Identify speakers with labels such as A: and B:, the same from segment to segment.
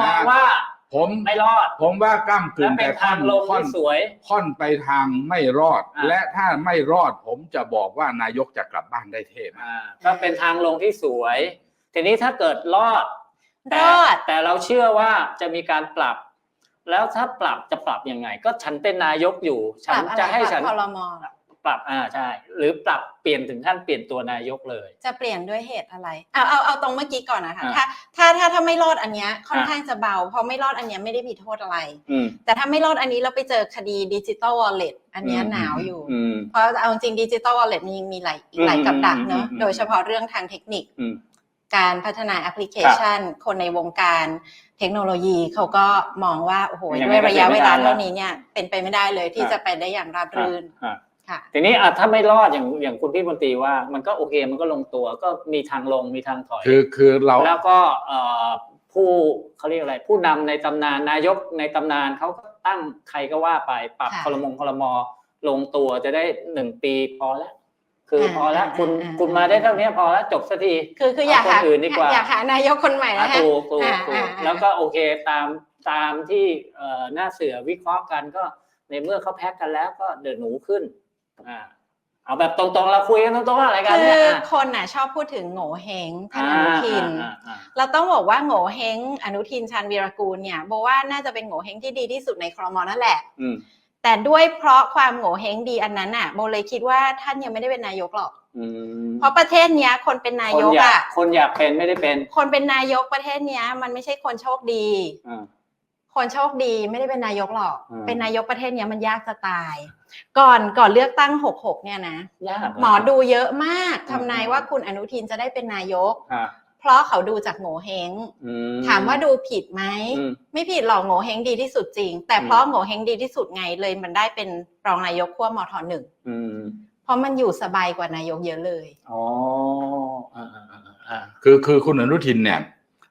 A: มอง
B: นะ
A: ว่า
B: ผม
A: ไม่รอด
B: ผมว่าก้ามกึ่
A: และ
B: ง
A: เป็
B: แต่
A: น
B: ค่อ
A: ทานงลง
B: ค่อน
A: ที่สวย
B: ค่อนไปทางไม่รอด
A: อะ
B: และถ้าไม่รอดผมจะบอกว่านายกจะกลับบ้านได้เทพ
A: อ่าก็เป็นทางลงที่สวย ทีนี้ถ้าเกิดรอด
C: ร
A: แต่
C: อด
A: แต่เราเชื่อว่าจะมีการปรับ แล้วถ้าปรับจะปรับยังไง ก็ฉันเป็นนายกอยู่
C: ป
A: ฉัน
C: รับอะไร
A: จะให้ฉัน
C: คอรมอ
A: ปรับอ่าใช่หรือปรับเปลี่ยนถึงขั้นเปลี่ยนตัวนายกเลย
C: จะเปลี่ยนด้วยเหตุอะไรเอาเอาเอาตรงเมื่อกี้ก่อนนะคะ
A: อ่า
C: ถ้าถ้าถ้าถ้าไม่รอดอันเนี้ยค่อน
A: อ่า
C: ข้างจะเบาเพราะไม่รอดอันเนี้ยไม่ได้มีโทษอะไร
A: อืม
C: แต่ถ้าไม่รอดอันนี้เราไปเจอคดีดิจิ t a ลวอลเล็ตอันเนี้ย
B: อืม
C: หนาวอยู่
A: อืม
C: เพราะเอาจริงดิจิ t a ลวอลเล็ตมันยังมีหลายอีกหลาย
A: อืม
C: กับดักเนอะ
A: อืมอืม
C: โดยเฉพาะเรื่องทางเทคนิค
A: อืม
C: การพัฒนาแอปพลิเคชัน คนในวงการเทคโนโลยีเขาก็มองว่าโอ้โห
A: ยังไง
C: ด้วยระยะ
A: ก็เป็น
C: เว
A: ไม่ได้
C: ลา
A: ละ
C: เท่านี้เนี่ยเป็นไปไม่ได้เลยที่
A: อะ
C: จะไปได้อย่างราบรื่น
A: อ่า
C: ค่ะ
A: ทีนี้อะถ้าไม่รอดอย่างอย่างคุณพี่มนตรีว่า มันก็โอเคมันก็ลงตัวก็มีทางลงมีทางถอย
B: คือคือเรา
A: แล้วก็เอ่อผู้เขาเรียกอะไร ผู้นำในตำนานนายกในตำนานเขาก็ตั้งใครก็ว่าไปปรับ
C: ค่ะ
A: คอรมงคอรมอลงตัวจะได้หนึ่งปีพอแล้วคือพอแล้ว
C: อ่า
A: คุณ
C: อ่า
A: คุณมาได้เท่านี้พอแล้วจบสักที
C: คือคืออยาก
A: เอา
C: หา
A: คนอื่นดีกว่า
C: อยากหานายกคนใหม่
A: อะ
C: นะฮะ
A: ถูกถูก
C: อ่า
A: ถู
C: อ่ากอ่า
A: แล้วก็โอเคตามตามที่เอ่อหน้าเสือวิเคราะห์กันก็ในเมื่อเขาแพ็กกันแล้วก็เดินหนูขึ้น อ่าเอาแบบตรงๆเราคุยกันตรงๆอะไรกัน
C: คื
A: เนี่
C: อย
A: อะ
C: คนน่ะชอบพูดถึงโง่เฮงท่านอ
A: อ่า
C: นุทิน
A: อ่าอ่า
C: เราต้องบอกว่าโง่เฮงอนุทินชาญวีรกูลเนี่ยบอกว่าน่าจะเป็นโง่เฮงที่ดีที่สุดในครมนั่นแหละ
A: อืม
C: แต่ด้วยเพราะความโง่เฮงดีอันนั้นน่ะโบเลยคิดว่าท่านยังไม่ได้เป็นนายกหรอก
A: อืม
C: เพราะประเทศเนี้ยคนเป็นนายก
A: คนอยาก
C: อะ
A: คนอยากเป็นไม่ได้เป็น
C: คนเป็นนายกประเทศเนี้ย มันไม่ใช่คนโชคดี
A: อ่า
C: คนโชคดีไม่ได้เป็นนายกหรอก
A: อืม
C: เป็นนายกประเทศเนี้ยมันยากจะตาย ก่อนก่อนเลือกตั้งหกหกเนี่ยนะ
A: ยาก
C: หมอดูเยอะมาก
A: อืม
C: ทำนายว่าคุณอนุทินจะได้เป็นนายก
A: อ่า
C: เพราะเขาดูจากโง่เฮง
A: อื
C: ถามว่าดูผิดไหม
A: อืม
C: ไม่ผิดหรอกโง่เฮงดีที่สุดจริง แต่
A: อืม
C: เพราะโง่เฮงดีที่สุดไงเลยมันได้เป็นรองนายกขั้วมทหนึ่ง
A: อืม
C: เพราะมันอยู่สบายกว่านายกเยอะเลย
A: อ๋ออ่าอ่าอ่าอ่า
B: คือคือคุณอนุทินเนี่ย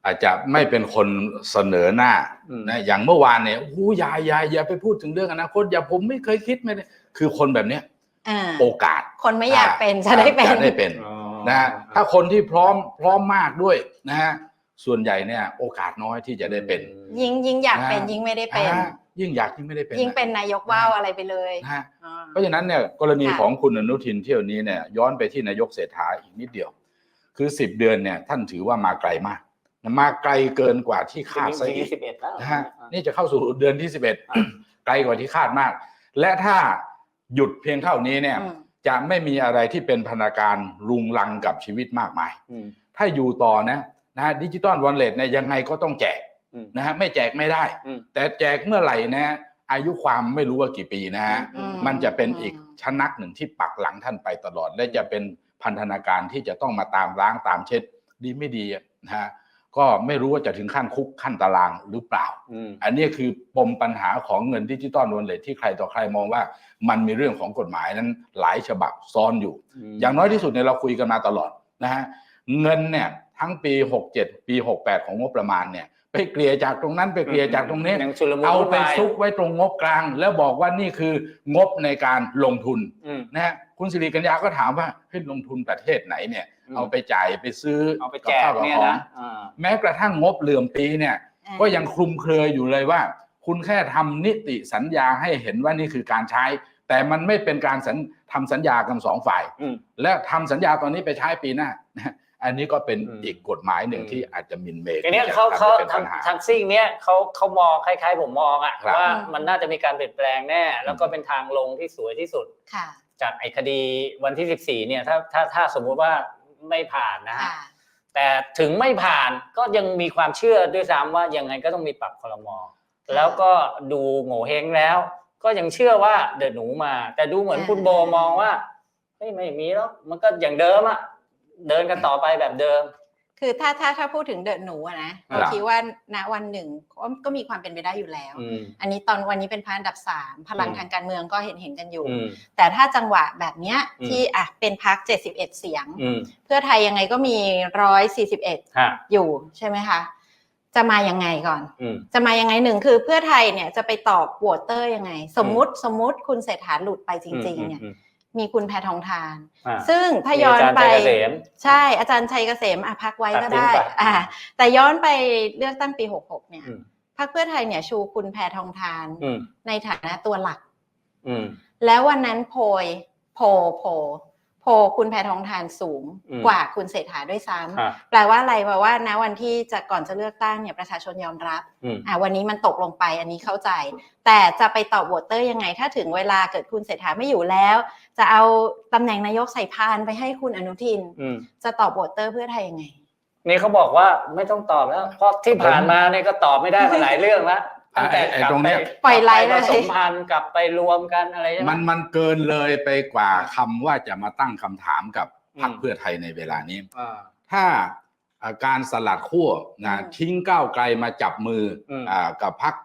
B: อาจจะไม่เป็นคนเสนอหน้า
A: อืม
B: นะอย่างเมื่อวานเนี่ยโอ้โหอย่าอย่าอย่าไปพูดถึงเรื่องอนาคตอย่าผมไม่เคยคิดไม่ได้คือคนแบบเนี้ย
C: อ่า
B: โอกาส
C: คนไม่อยากเป็นจะได้เป็น
B: จะได้เป็น
A: อ๋อ
B: นะฮะถ้าคนที่พร้อมพร้อมมากด้วยนะฮะส่วนใหญ่เนี่ยโอกาสน้อยที่จะได้เป็น
C: ยิ่งยิ่งอยากเป็น
B: อ่ายิ่
C: ยิ่งไม่ได้เป็น
B: อ่ายิ่งอยากยิ่งไม่ได้เป็น
C: ยิ่งเป็นนายกว่าวอะไรไปเลย
B: นะฮะ
C: อ่า
B: เพราะฉะนั้นเนี่ยกรณี
C: ค่ะ
B: ของคุณอนุทินเที่ยวนี้เนี่ยย้อนไปที่นายกเศรษฐาอีกนิดเดียว คือสิบเดือนเนี่ยท่านถือว่ามาไกลมาก มาไกลเกินกว่าที่คาดซะ
A: ปี
B: อี
A: นี้
B: ก
A: สิบเอ็ดแล้ว
B: นะฮะนี่จะเข้าสู่เดือนที่สิบเอ็ด
A: อ่า
B: ไกลกว่าที่คาดมาก และถ้าหยุดเพียงเท่านี้เนี่ย
C: อืม
B: จะไม่มีอะไรที่เป็นพันธการรุงรังกับชีวิตมากมาย
A: อืม
B: ถ้าอยู่ต่อนะนะฮะดิจิตอลวอลเล็ตเนี่ยยังไงก็ต้องแจก
A: อืม
B: นะฮะไม่แจกไม่ได้
A: อืม
B: แต่แจกเมื่อไหร่นะอายุความไม่รู้ว่ากี่ปีนะฮะ
C: อืม
B: มันจะเป็นอีกชนักหนึ่งที่ปักหลังท่านไปตลอด และจะเป็นพันธนาการที่จะต้องมาตามล้างตามเช็ดดีไม่ดีอะนะฮะ ก็ไม่รู้ว่าจะถึงขั้นคุกขั้นตารางหรือเปล่า
A: อืม
B: อันนี้คือปมปัญหาของเงินดิจิตอลวอลเล็ตที่ใครต่อใครมองว่ามันมีเรื่องของกฎหมายนั้นหลายฉบับซ้อนอยู่ อย่างน้อยที่สุดเนี่ยเราคุยกันมาตลอดนะฮะเงินเนี่ยทั้งปี 67 ปี 68 ของงบประมาณเนี่ยไปเกลี่ยจากตรงนั้นไปเกลี่ยจากตรงนี้
A: ยังชุลมุน
B: เอาไป
A: วุ่นวาย
B: ซุกไว้ตรงงบกลาง แล้วบอกว่านี่คืองบในการลงทุน
A: อืม
B: นะฮะคุณสิริกัญญาก็ถามว่าเฮ้ยลงทุนประเทศไหนเนี่ย
A: อืม
B: เอาไปจ่ายไปซื้อ
A: เอาไป
B: กับ
A: แจก
B: ข้าวกับ
A: เนี่ย
B: ของ
A: นะอ่า
B: แม้กระทั่งงบเหลื่อมปีเนี่ย
C: อ่า
B: ก็ยังคลุมเครืออยู่เลยว่า คุณแค่ทำนิติสัญญาให้เห็นว่านี่คือการใช้ แต่มันไม่เป็นการสัญทำสัญญากันสองฝ่าย
A: อืม
B: และทำสัญญาตอนนี้ไปใช้ปีหน้าอันนี้ก็เป็น
A: อืม
B: อีกกฎหมายหนึ่ง
A: อืม
B: ที่อาจจะหมินเมย์
A: ทีเนี้ย
B: ที่จะ
A: เขา
B: ทำ
A: เขา
B: ให้เป็นปัญหา
A: ทางทางซิ่งเนี้ยเขาเขามองคล้ายๆ ผมมองอะ
B: ครับ
A: ว่า
C: อืม
A: มันน่าจะมีการเปลี่ยนแปลงแน่ แล้วก็เป็นทางลงที่สวยที่สุด
C: ค่ะ
A: จากไอ้คดีวันที่ 14เนี่ยถ้าถ้าถ้าสมมุติว่า ไม่ผ่านนะฮะ
C: ค่ะ
A: แต่ถึงไม่ผ่านก็ยังมีความเชื่อด้วยซ้ำว่ายังไงก็ต้องมีปรับคลมอ
C: ค่ะ
A: แล้วก็ดูโง่เฮงแล้ว ก็ยังเชื่อว่าเดินหนูมา แต่ดูเหมือน
C: อ่า
A: คุณโบมองว่าเฮ้ยไม่มีแล้วมันก็อย่างเดิมอะเดินกันต่อไปแบบเดิม
C: คือถ้าถ้าถ้าพูดถึงเดอะหนูอะนะ
A: ครั
C: เรา
A: บ
C: คิดว่าณวันหนึ่งก็ก็มีความเป็นไปได้อยู่แล้ว
A: อืม
C: อันนี้ตอนวันนี้เป็นพันอันดับสามพลัง
A: อืม
C: ทางการเมืองก็เห็นเห็นกันอยู่
A: อืม
C: แต่ถ้าจังหวะแบบเนี้ย
A: อืม
C: ที่อะเป็นพัก71 เสียง
A: อืม
C: เพื่อไทยยังไงก็มี 141
A: ฮะ
C: อยู่ใช่ไหมคะ จะมายังไงก่อน
A: อืม
C: จะมายังไงหนึ่งคือเพื่อไทยเนี่ยจะไปตอบโหวตเตอร์ยังไง สมมุติสมมุติคุณเศรษฐาหลุดไปจริง ๆ เนี่ย
A: อืม
C: มี คุณแพทองทาน
A: อ่า
C: ซึ่งถ้าย้อน
A: มีอาจารย์
C: ไป
A: ชัยเกษม
C: ใช่อาจารย์ชัยเกษมอะพักไว้
A: ตั
C: ก็
A: ดทิ้ง
C: ได้
A: ไป
C: อ่าแต่ย้อนไปเลือกตั้งปี 66 เนี่ย
A: อืม
C: พรรคเพื่อไทยเนี่ยชูคุณแพทองทาน
A: อืม
C: ในฐานะตัวหลัก
A: อืม
C: แล้ววันนั้นโพยโพลโพล โพลคุณแพทองทานสูง
A: อืม
C: กว่าคุณเศรษฐาด้วยซ้ำ
A: อ่า
C: แปลว่าอะไรแปลว่าณวันที่จะก่อนจะเลือกตั้งเนี่ยประชาชนยอมรับ
A: อืม
C: อ่าวันนี้มันตกลงไปอันนี้เข้าใจ แต่จะไปตอบโหวตเตอร์ยังไง ถ้าถึงเวลาเกิดคุณเศรษฐาไม่อยู่แล้ว จะเอาตำแหน่งนายกใส่พานไปให้คุณอนุทิน
A: อืม
C: จะตอบโหวตเตอร์เพื่อไทยยังไง
A: นี่เขาบอกว่าไม่ต้องตอบแล้วเพราะที่ผ่านมาเนี่ยก็ตอบไม่ได้มาหลายเรื่องแล้ว ตั้งแต่
B: ไอ้ไอ้ตรงเนี้ย
C: ปล่อยไลฟ์
A: ก
C: เล
A: ลั
C: ย
A: บไปผสมพันธุ์กลับไปรวมกันอะไรใช่ไหม
B: มันมันเกินเลยไปกว่าคำว่าจะมาตั้งคำถามกับพรรค
A: อืม
B: เพื่อไทยในเวลานี้
A: อ่า
B: ถ้าอ่าการสลัดขั้วนะ
C: อืม
B: ทิ้งก้าวไกลมาจับมืออ
A: ม
B: อ่ากับพรรค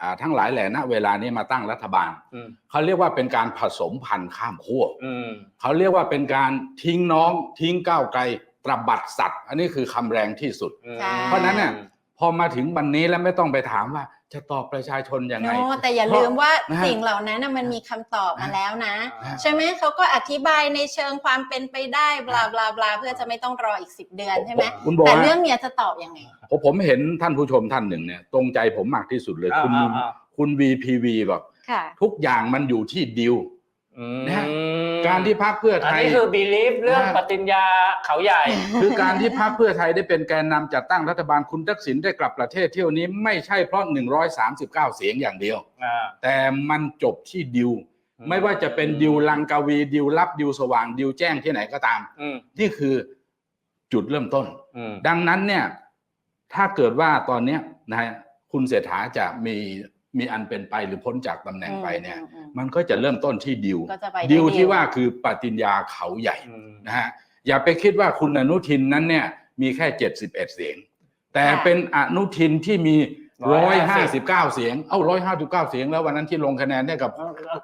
B: อ่าทั้งหลายแหล่ณเวลานี้มาตั้งรัฐบาล
A: อืม
B: เขาเรียกว่าเป็นการผสมพันธุ์ข้ามขั้ว
A: อืม
B: เขาเรียกว่าเป็นการทิ้งน้องทิ้งก้าวไกลตระบัดสัตว์ อันนี้คือคำแรงที่สุด
C: ใช่
B: เพราะฉะนั้นเนี่ย พอมาถึงวันนี้แล้วไม่ต้องไปถามว่า จะตอบประชาชนยังไง
C: โนแต่อย่าลืมว่า
B: นะฮะ
C: สิ่งเหล่านั้นน่ะมันมีคำตอบมาแล้วนะ
A: อ่า
C: ใช่ไหมเขาก็อธิบายในเชิงความเป็นไปได้บลาบลาบลาเพื่อจะไม่ต้องรออีกสิบเดือนใช่ไหม
B: คุณบอก
C: แต่
B: ว่า
C: เรื่องเนี้ยจะตอบยังไง
B: ผมผมเห็นท่านผู้ชมท่านหนึ่งเนี่ย ตรงใจผมมากที่สุดเลย
A: อ่า
B: คุณ
A: อ่าอ่า
B: คุณ VPV บอก
C: ค่ะ
B: ทุกอย่างมันอยู่ที่ดิว
A: อืม
B: นะฮะการที่พรรคเพื่อ
A: อัน
B: ไทย
A: นี้คือ belief เรื่อง
B: อ่า
A: ปฏิญญาเขาใหญ่
B: คือการที่พรรคเพื่อไทยได้เป็นแกนนำจัดตั้งรัฐบาลคุณทักษิณได้กลับประเทศเที่ยวนี้ไม่ใช่เพราะ 139 เสียงอย่างเดียว
A: อ่า
B: แต่มันจบที่ดิว
A: อืม
B: ไม่ว่าจะเป็นดิวลังกาวีดิวลับดิวสว่างดิวแจ้งที่ไหนก็ตาม
A: อืม
B: นี่คือจุดเริ่มต้น
A: อืม
B: ดังนั้นเนี่ยถ้าเกิดว่าตอนเนี้ยนะฮะคุณเศรษฐาจะมี มีอันเป็นไปหรือพ้นจากตำแหน่งไปเนี่ย
C: อืมอืม
B: มันก็จะเริ่มต้นที่ดิว
C: ก็จะไป
B: ดิว
C: ได้
B: ที่ว่าคือปฏิญญาเขาใหญ่
A: อืม
B: นะฮะอย่าไปคิดว่าคุณอนุทินนั้นเนี่ยมีแค่ 71 เสียง แต่
C: ค่ะ
B: เป็นอนุทินที่มี
A: 150
B: 159 เสียง เอ้า 159 เสียงแล้ววันนั้นที่ลงคะแนนเนี่ยกับ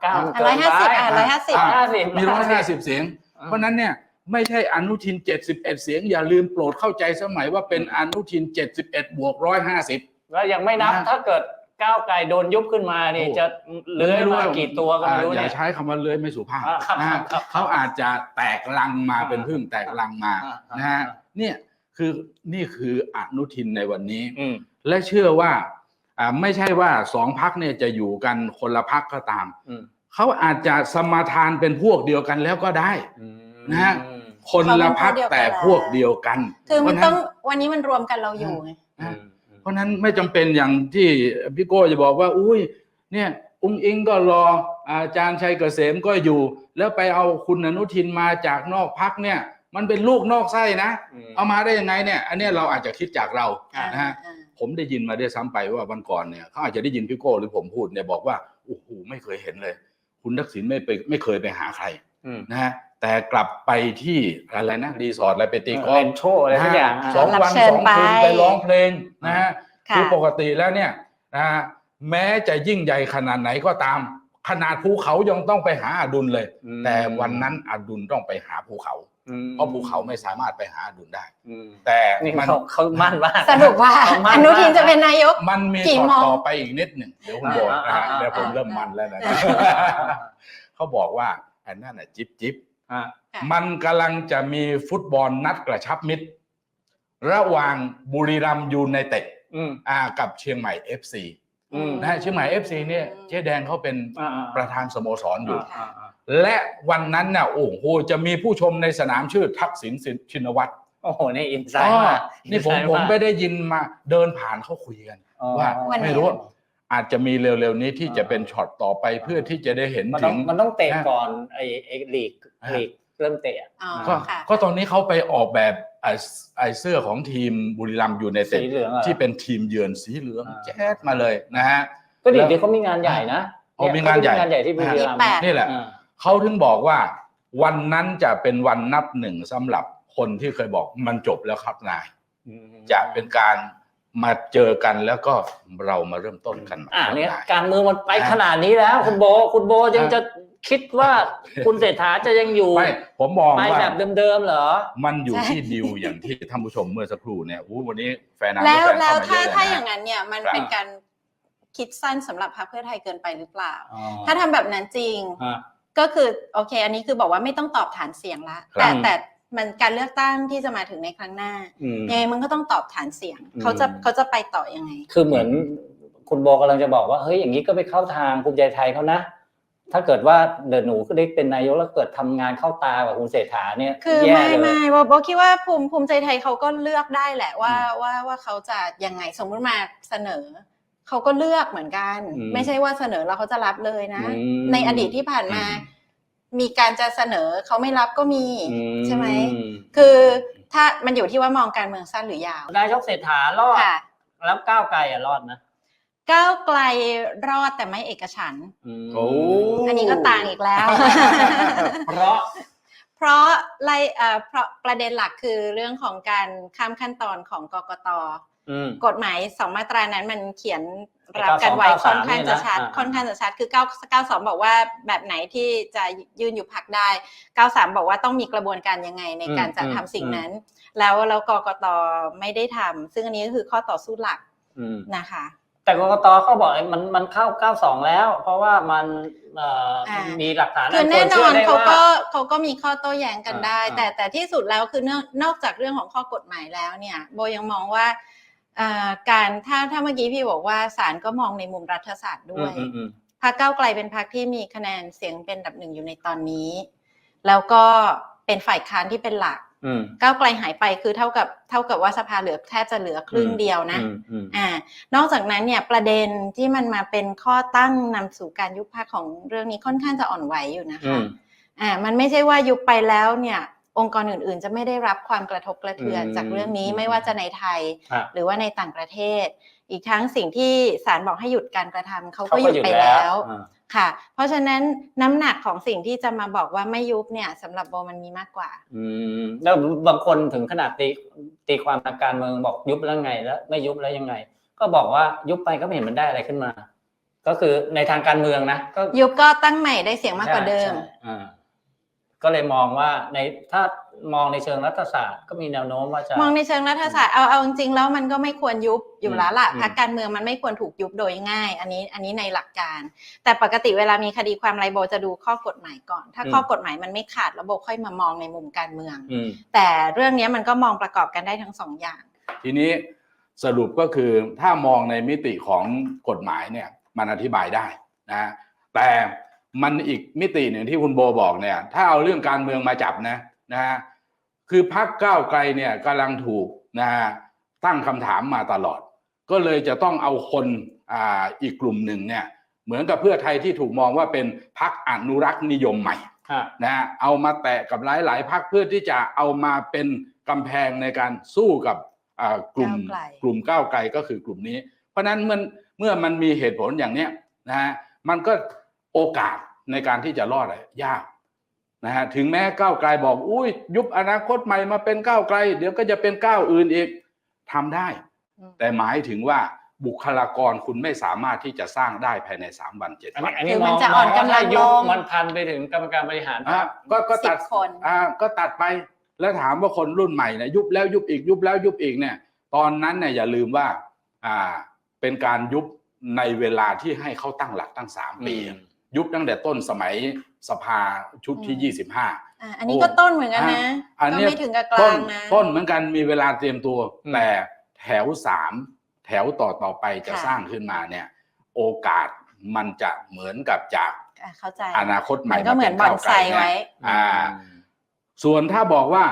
A: เก้า
C: ร้อยห้าสิบอะร้อยห้าสิบ
B: อ่า
A: ห้าสิบ
B: มี 150 เสียง เพราะฉะนั้นเนี่ยไม่ใช่อนุทิน 71 เสียง อย่าลืมโปรดเข้าใจสมัยว่าเป็นอนุทิน 71 บวก 150
A: แล้วยังไม่นับ
B: นะ
A: ถ้าเกิด ก้าวไกลโดนยุบขึ้นมานี่
B: โอ้
A: จะเลื้อยมากี่ตัวก็ไม่รู้
B: อ่าอย่า
A: เนี่ย
B: ใช้คำว่าเลื้อยไม่สุภาพ
A: อ่าครับ
B: นะฮะ
A: ครับ
B: เขาอาจจะแตกลังมา
A: อ่า
B: เป็นพึ่งแตกลังมา
A: อ่าอ่าน
B: นะฮะ
A: อ่า
B: เนี่ยคือนี่คืออนุทินในวันนี้
A: อืม
B: และเชื่อว่าอ่าไม่ใช่ว่าสองพักเนี่ยจะอยู่กันคนละพักก็ตาม
A: อืม
B: เขาอาจจะสมาทานเป็นพวกเดียวกันแล้วก็ได้
A: อืม
B: นะฮะคนละพักแต่พวกเดียวกัน
C: คือมัน
B: เพราะฉะ
C: ต้องวันนี้มันรวมกันเราอยู่ไง
A: อืม
B: เพราะฉะนั้นไม่จำเป็นอย่างที่พี่โก้จะบอกว่า อุ้ยเนี่ยอุ้งอิงก็รออาจารย์ชัยเกษมก็อยู่ แล้วไปเอาคุณอนุทินมาจากนอกพักเนี่ย มันเป็นลูกนอกไส้นะ เอามาได้ยังไงเนี่ย อันเนี้ยเราอาจจะคิดจากเรา
A: อ่า
B: นะฮะ
C: อ่า
B: ผมได้ยินมาได้วยซ้ำไปว่าวันก่อนเนี่ยเขาอาจจะได้ยินพี่โก้หรือผมพูดเนี่ยบอกว่าโอ้โหไม่เคยเห็นเลย คุณทักษิณไม่ไปไม่เคยไปหาใคร
A: อืม
B: นะฮะ แต่กลับไปที่อะไรนะรีสอร์ทอะไรไปตีกอ
A: เป็
B: ล์ฟ
A: นโชว์อะไรทุกอย่าง
B: นะ
A: อะ
B: ฮะสองวัน
C: รับเชิ
B: ส
C: ญ
B: องคืน
C: ไป
B: ไปร้องเพลงนะฮะ
C: ค่ะ
B: คือปกติแล้วเนี่ยนะฮะแม้จะยิ่งใหญ่ขนาดไหนก็ตาม ขนาดภูเขายังต้องไปหาอดุลเลย
A: อืม
B: แต่วันนั้นอดุลต้องไปหาภูเขา
A: อืม
B: เพราะภูเขาไม่สามารถไปหาอดุลได้
A: อืม
B: แต่
A: นี่
B: มัน
A: เขาเขามั่นว่า
C: สรุปว่า
A: เขามั่
C: อนุทินจะเป็นนายก
B: มันมี
C: กี่
B: ช็อต
C: โมง
B: ต่อไปอีกนิดหนึ่งเดี๋ยวคุณบอกนะ
A: อ่า
B: ฮะ
A: อ่า
B: เดี๋ยวผม
C: อ่า
B: เริ่มมันแล้วนะ
C: อ่า
B: เขาบอกว่าอันนั้นน่ะจิ๊บจิ๊บ
A: อะ
C: ค่ะ
B: มันกำลังจะมีฟุตบอลนัดกระชับมิตร ระหว่างบุรีรัมย์ยูไนเต็ด
A: อืม
B: อ่ากับเชียงใหม่ FC
A: อืม
B: นะฮะเชียงใหม่ FC เนี่ยเจ๊แดงเขาเป็น
A: อ่าอ่า
B: ประธานสโมสรอยู่
A: อ่าอ่า
B: และวันนั้นน่ะโอ้โหจะมีผู้ชมในสนามชื่อทักษิณชินวัตร
A: โอ้โหนี่อินไซ
B: อ๋
A: ด์
B: อ
A: มาก
B: นี่ผม
A: inside
B: ผมา
A: ก
B: ไปได้ยินมาเดินผ่านเขาคุยกัน
A: อ๋อ
B: ว่า
C: วันไหน
B: ไม่รู้ อาจจะมีเร็วๆนี้ที่จะเป็นช็อตต่อไปเพื่อที่จะได้เห็น
A: มัน
B: ถึ
A: ต้อง
B: ง
A: มันต้องเตะ
B: นะ
A: ก่อนไอ้ไอ้ลีก
B: อ่า
A: ลีกเริ่มเตะอะ
C: อ๋อ
B: ก็
C: ค่ะ
B: ก็ตอนนี้เขาไปออกแบบไอ้ไอ้เสื้อของทีมบุรีรัมย์ยูไนเต็ด
A: สีเหลืองอะ
B: ที่เป็นทีมเยือนสีเหลือง
A: อ่า
B: แจ๊ดมาเลยนะฮะ
A: ก็ดี
B: แล้ว
A: ดีเขามีงานใหญ่นะ
B: อ๋อมีงานใหญ่
A: เขมีงานใหญ่ที่บุรีรัมย์
C: ยี่สิบแปด
B: นี่แหละ
A: อ่า
B: เขาถึงบอกว่า วันนั้นจะเป็นวันนับหนึ่งสำหรับคนที่เคยบอกมันจบแล้วครับนาย จะเป็นการ มาเจอกันแล้วก็เรามาเริ่มต้นกันใหม่
A: อ่า
B: ครับ
A: เนี่ย
B: นาย
A: การเมืองมันไปขนาดนี้แล้ว คุณโบคุณโบยังจะคิดว่าคุณเศรษฐาจะยังอยู่
B: ไม่ผมมอง
A: ไป
B: ว่า
A: แบบเดิมๆเหรอ
B: มันอยู่
C: ใช่
B: ที่ดิวอย่างที่ท่านผู้ชมเมื่อสักครู่เนี่ยอู้วันนี้แฟนนาง
C: แล้ว
B: ฟน
C: แล้ว
B: เข้
C: ถ้า
B: มา
C: ถ้า
B: เะ
C: อ
B: เล
C: ย่างนั้นเนี่ยมัน
B: ครับ
C: เป็นการคิดสั้นสำหรับพรรคเพื่อไทยเกินไปหรือเปล่า
A: อ๋อ
C: ถ้าทำแบบนั้นจริง
A: อ่า
C: ก็คือโอเค อันนี้คือบอกว่าไม่ต้องตอบฐานเสียงละ
B: ครับ
C: แต่แต่ มันการเลือกตั้งที่จะมาถึงในครั้งหน้า
A: อืม
C: ยังไงมันก็ต้องตอบฐานเสียง
A: อืม
C: เขาจะเขาจะไปต่อยังไง
A: คือเหมือนคุณโบกำลังจะบอกว่าเฮ้ยอย่างนี้ก็ไปเข้าทางภูมิใจไทยเขานะ ถ้าเกิดว่าเดอะหนูก็ได้เป็นนายกแล้วเกิดทำงานเข้าตากับคุณเศรษฐาเนี่ย
C: คือ
A: แย่
C: ไม่
A: เลย
C: ไม่โบโบคิดว่าภูมิภูมิใจไทยเขาก็เลือกได้แหละว่าว่าว่าเขาจะยังไงสมมุติมาเสนอเขาก็เลือกเหมือนกัน
A: อืม
C: ไม่ใช่ว่าเสนอแล้วเขาจะรับเลยนะ
A: อืม
C: ในอดีตที่ผ่านมา มีการจะเสนอเขาไม่รับก็มี
A: อื
C: ใช่ไหมคือถ้ามันอยู่ที่ว่ามองการเมืองสั้นหรือยาว
A: นายกเศรษฐารอด
C: ค่ะ
A: แล้วก้าวไกลอะรอดนะ
C: ก้าวไกลรอดแต่ไม่เอกฉันท์
A: ม
B: โอ้
C: อันนี้ก็ต่างอีกแล้ว
A: เพราะ
C: เพราะไล่เอ่อเพราะประเด็นหลักคือเรื่องของการข้ามขั้นตอนของกกต
A: อืม
C: กฎหมายสองมาตรานั้นมันเขียน
A: ไอ้
C: รับกันไว้
A: 92
C: ค่อนข้างจะชัด
A: เนี่ยนะอ่า
C: ค่อนข้างจะชัดคือ 9 92 บอกว่าแบบไหนที่จะยื่นอยู่พักได้ 93 บอกว่าต้องมีกระบวนการยังไงในการ
A: อืม
C: จัด
A: อืม
C: ทำสิ่ง
A: อืม
C: นั้น แล้วแล้วกกตไม่ได้ทำซึ่งอันนี้ก็คือข้อต่อสู้หลัก
A: อืม
C: นะคะ
A: แต่กกตเขาบอกไอ้มันมันเข้า 92 แล้ว เพราะว่ามันเอ่อ
C: อ่า
A: มีหลักฐาน
C: คือแน่น
A: ชื่
C: อน
A: ได้
C: เขา
A: ว่
C: ก็เขาก็มีข้อโต้แย้งกันได้
A: อ่า
C: แต่แต่ที่สุดแล้วคือนอกนอกจากเรื่องของข้อกฎหมายแล้วเนี่ย โบยังมองว่าเอ่อ การถ้าถ้าเมื่อกี้พี่บอกว่าศาลก็มองในมุมรัฐศาสตร์ด้วย
A: อืมอืม
C: พรรคก้าวไกลเป็นพรรคที่มีคะแนนเสียงเป็นอันดับหนึ่งอยู่ในตอนนี้ แล้วก็เป็นฝ่ายค้านที่เป็นหลัก
A: อืม
C: ก้าวไกลหายไปคือเท่ากับเท่ากับว่าสภาเหลือแทบจะเหลือครึ่งเดียวนะ
A: อืมอืม
C: อ่านอกจากนั้นเนี่ยประเด็นที่มันมาเป็นข้อตั้งนำสู่การยุบพรรคของเรื่องนี้ค่อนข้างจะอ่อนไหวอยู่นะ
A: อื
C: คะ
A: ม
C: อ่ามันไม่ใช่ว่ายุบไปแล้วเนี่ย องค์กรอื่นๆ จะไม่ได้รับความกระทบกระเทือน
A: อืม
C: จากเรื่องนี้
A: อืม
C: ไม่ว่าจะในไทย
A: ครับ
C: หรือว่าในต่างประเทศ อีกทั้งสิ่งที่ศาลบอกให้หยุดการกระทำเขา
A: เขา
C: ก็ห
A: ก็
C: ยุด
A: หยุด
C: ไป
A: แล้
C: แล้วว
A: อ่า
C: ค่ะ เพราะฉะนั้นน้ำหนักของสิ่งที่จะมาบอกว่าไม่ยุบเนี่ยสำหรับโบมันมีมากกว่า
A: อืมแล้วบางคนถึงขนาดตีตีความทางการเมืองบอกยุบแล้วไงแล้วไม่ยุบแล้วยังไง ก็บอกว่ายุบไปก็ไม่เห็นมันได้อะไรขึ้นมา ก็คือในทางการเมืองนะก็
C: ยุบก็ตั้งใหม่ได้เสียงมากกว่าเดิม
A: ใช่ใช่อ่า ก็เลยมองว่าในถ้ามองในเชิงรัฐศาสตร์ก็มีแนวโน้มว่าจะ
C: มองในเชิงรัฐศาสตร์เอาเอาจริงๆแล้วมันก็ไม่ควรยุบอยู่แล้วล่ะ
A: อืม
C: พรรคการเมืองมันไม่ควรถูกยุบโดยง่าย อันนี้อันนี้ในหลักการ แต่ปกติเวลามีคดีความอะไรโบจะดูข้อกฎหมายก่อน ถ้าข้อกฎหมายมันไม่ขาดแล้วโบค่อยมามองในมุมการเมือง
A: อืม
C: แต่เรื่องนี้มันก็มองประกอบกันได้ทั้งสองอย่าง
B: ทีนี้สรุปก็คือถ้ามองในมิติของกฎหมายเนี่ยมันอธิบายได้นะแต่ มันอีกมิติหนึ่งที่คุณโบบอกเนี่ย ถ้าเอาเรื่องการเมืองมาจับนะนะฮะคือพักก้าวไกลเนี่ยกำลังถูกนะฮะตั้งคำถามมาตลอด ก็เลยจะต้องเอาคนอ่าอีกกลุ่มหนึ่งเนี่ย เหมือนกับเพื่อไทยที่ถูกมองว่าเป็นพักอนุรักษ์นิยมใหม่
A: อ่า
B: นะฮะเอามาแตะกับหลาย ๆพักเพื่อที่จะเอามาเป็นกำแพงในการสู้กับอ่ากลุ่ม
C: ก้าวไกล
B: กลุ่มก้าวไกลก็คือกลุ่มนี้ เพราะฉะนั้นเมื่อเมื่อมันมีเหตุผลอย่างเนี้ยนะฮะมันก็ โอกาสในการที่จะรอดอะยากนะฮะถึงแม้ก้าวไกลบอกอุ้ยยุบอนาคตใหม่มาเป็นก้าวไกล เดี๋ยวก็จะเป็นก้าวอื่นอีกทำได้
C: อืม
B: แต่หมายถึงว่าบุคลากรคุณไม่สามารถที่จะสร้างได้ภายในสามวันเจ็ด
A: อัน
B: วั
A: นี้
B: น
A: อันนี้
C: คือ
A: ม
C: มั
A: อนง
C: จะ
A: ม
C: อ่
A: อ
C: องน
A: ว่ากำ
C: ลั
A: ถ้างยุบ
C: ลง
A: มันพันไปถึงกรรมการบริหารพร
B: อะ
A: รค
B: ก็ก็
C: สิ
B: ตั
C: บ
B: ด
C: คน
B: อ่าก็ตัดไปแล้วถามว่าคนรุ่นใหม่เนี่ยยุบแล้วยุบอีกยุบแล้วยุบอีกเนี่ยตอนนั้นเนี่ยอย่าลืมว่าอ่าเป็นการยุบในเวลาที่ให้เขาตั้งหลักตั้งสามปี
A: อืม
B: ยุบตั้งแต่ต้นสมัยสภาชุดที่ยี่สิบห้า
C: อะอันนี้ก็ต้นเหมือนกันนะ
B: อัน
C: ก็
B: เนี้ย
C: ไม่ถึงกับก
B: ต้
C: ลานงนะ
B: ต้นเหมือนกันมีเวลาเตรียมตัว
A: อืม
B: แต่แถวสามแถวต่อต่อไปจะ
C: ค่ะ
B: สร้างขึ้นมาเนี่ย โอกาสมันจะเหมือนกับจาก
C: อะเข้าใจ
B: อนาคตใหม่
C: มันก็เหมือนบ
B: ป็
C: อน
B: ก้าว
C: ไซ
B: กลเนี่ย
C: ไว้
B: อ่า ส่วนถ้าบอกว่า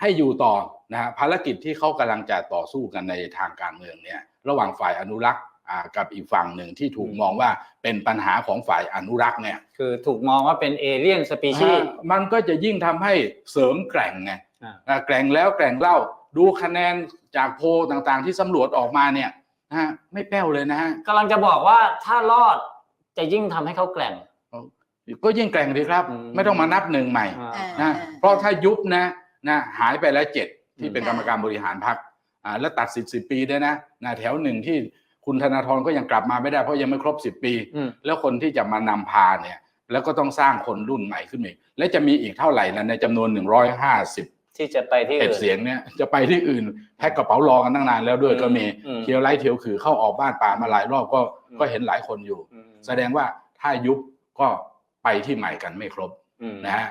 B: ให้อยู่ต่อนะฮะภารกิจที่เขากำลังจะต่อสู้กันในทางการเมืองเนี่ย ระหว่างฝ่ายอนุรักษ์อ่า กับอีกฝั่งหนึ่งที่ถูก
A: อืม
B: มองว่าเป็นปัญหาของฝ่ายอนุรักษ์เนี่ย
A: คือถูกมองว่าเป็นเอเลี่ยนสปีชีส์
B: อ่ามันก็จะยิ่งทำให้เสริมแกร่งไง
A: อ่า
B: อ่าแกร่งแล้วแกร่งเล่าดูคะแนนจากโพลต่างๆ ที่สำรวจออกมาเนี่ยนะฮะไม่แป้วเลยนะฮะ
A: กำลังจะบอกว่าถ้ารอดจะยิ่งทำให้เขาแกร่ง
B: ก็ยิ่งแกร่งดีครับ
A: อืม
B: ไม่ต้องมานับหนึ่งใหม่
A: อ่า
C: อ่า
B: นะเพราะถ้ายุบนะนะหายไปแล้วเจ็ดที่เป็น
C: อืม
B: กรรมการบริหารพรรคอ่าแล้วตัดสิทธิ์สิปีด้วยนะนะแถวหนึ่งที่ คุณธนาธรก็ยังกลับมาไม่ได้เพราะยังไม่ครบสิบปี
A: อืม
B: แล้วคนที่จะมานำพาเนี่ย แล้วก็ต้องสร้างคนรุ่นใหม่ขึ้นมาอีก และจะมีอีกเท่าไหร่นะในจำนวนหนึ่งร้อยห้าสิบ
A: ที่จะไปที่
B: เอ็ด
A: อื่น
B: เสียงเนี่ยจะไปที่อื่นแพ็คกระเป๋ารอกันตั้งนานแล้วด้วย
A: อืม
B: ก็มี
A: อืม
B: เที่ยวไล่เที่ยวคือเข้าออกบ้านป่ามาหลายรอบก็
A: อืม
B: ก็เห็นหลายคนอยู่
A: อืม
B: แสดงว่าถ้ายุบก็ไปที่ใหม่กันไม่ครบ
A: อืม
B: นะฮะ